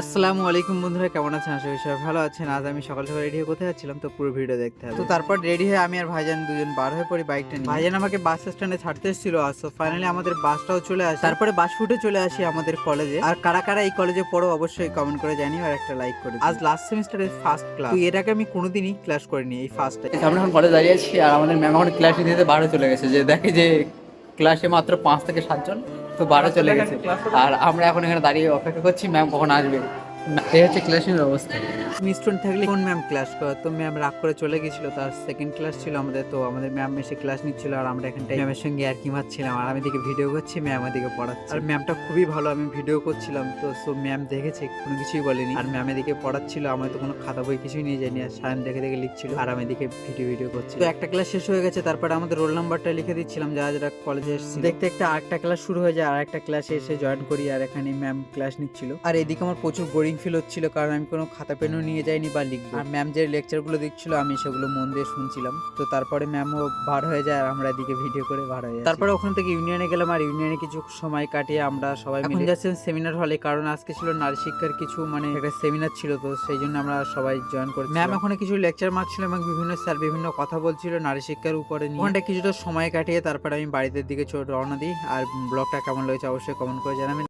আসসালামু আলাইকুম বন্ধুরা কেমন আছেন? আশা করি সবাই ভালো আছেন। আজ আমি সকাল সকাল রেডি হয়ে কোথায় যাচ্ছিলাম তো পুরো ভিডিও দেখতে হবে। তো তারপর রেডি হয়ে আমি আর ভাইজান দুজন বার হয়ে পড়ি বাইকটা নিয়ে। ভাইজান আমাকে বাস স্ট্যান্ডে ছাড়তে এসেছিল আর ফাইনালি আমাদের বাসটাও চলে আসে। তারপরে বাস ফুটে চলে আসি আমাদের কলেজে আর কারা কারা এই কলেজে পড়ো অবশ্যই কমেন্ট করে জানিও আর একটা লাইক করে আজ লাস্ট সেমিস্টারের ফার্স্ট ক্লাস তো এর আগে আমি কোনোদিনই ক্লাস করিনি এই ফার্স্ট আমরা এখন কলেজ দাঁড়িয়ে আছি আর আমাদের ম্যাম এখন ক্লাস দিতে বারো চলে গেছে। যে দেখে যে ক্লাসে মাত্র পাঁচ থেকে সাতজন। তো বারো চলে গেছে। আর আমরা এখন এখানে দাঁড়িয়ে অপেক্ষা করছি ম্যাম কখন আসবে? অবস্থা। স্টুডেন্ট থাকলে কোন ম্যাম ক্লাস তো ম্যাম রাগ করে চলে গেছিল, তার সেকেন্ড ক্লাস ছিল আমাদের, তো আমাদের ম্যাম এসে ক্লাস নিচ্ছিল আর আমরা এখানটায় ম্যামের সঙ্গে আর কি মারছিলাম, আর আমি দিকে ভিডিও করছি ম্যাম দিকে পড়াচ্ছে। আর ম্যামটা খুবই ভালো, আমি ভিডিও করছিলাম, তো সো ম্যাম দেখেছে, কোনো কিছুই বলেনি। আর ম্যাম এদিকে পড়াচ্ছিল আমি তো কোনো খাতা বই কিছুই নিয়ে যাইনি আর সায়ন দেখে দেখে লিখছিল, আর আমি এদিকে ভিডিও ভিডিও করছি। তো একটা ক্লাস শেষ হয়ে গেছে, তারপরে আমাদের রোল নাম্বারটা লিখে দিচ্ছিলাম, যারা যারা কলেজে এসেছি দেখতে একটা আরেকটা ক্লাস শুরু হয়ে যায় আর একটা ক্লাসে এসে জয়েন করি, আর এখানে ম্যাম ক্লাস নিচ্ছিল। আর এদিকে আমার প্রচুর বোরিং ফিল হচ্ছিল কারণ আমি কোনো খাতা পেনও নিয়ে যাইনি বা লিখব। আর ম্যাম যে লেকচারগুলো দিচ্ছিল আমি সেগুলো মন দিয়ে শুনছিলাম। তো তারপরে ম্যামও বার হয়ে যায় আর আমরা এদিকে ভিডিও করে বার হয়ে যাই তারপরে ওখান থেকে ইউনিয়নে গেলাম আর ইউনিয়নে কিছু সময় কাটিয়ে আমরা সবাই মিলে যাচ্ছেন সেমিনার হলে কারণ আজকে ছিল নারী শিক্ষার কিছু মানে একটা সেমিনার ছিল তো সেই জন্য আমরা সবাই জয়েন করি ম্যাম ওখানে কিছু লেকচার মারছিল এবং বিভিন্ন স্যার বিভিন্ন কথা বলছিল নারী শিক্ষার উপরে ওখানটা কিছুটা সময় কাটিয়ে তারপরে আমি বাড়িতে দিকে রওনা দিই। আর ব্লগটা কেমন লেগেছে অবশ্যই কমেন্ট করে জানাবেন।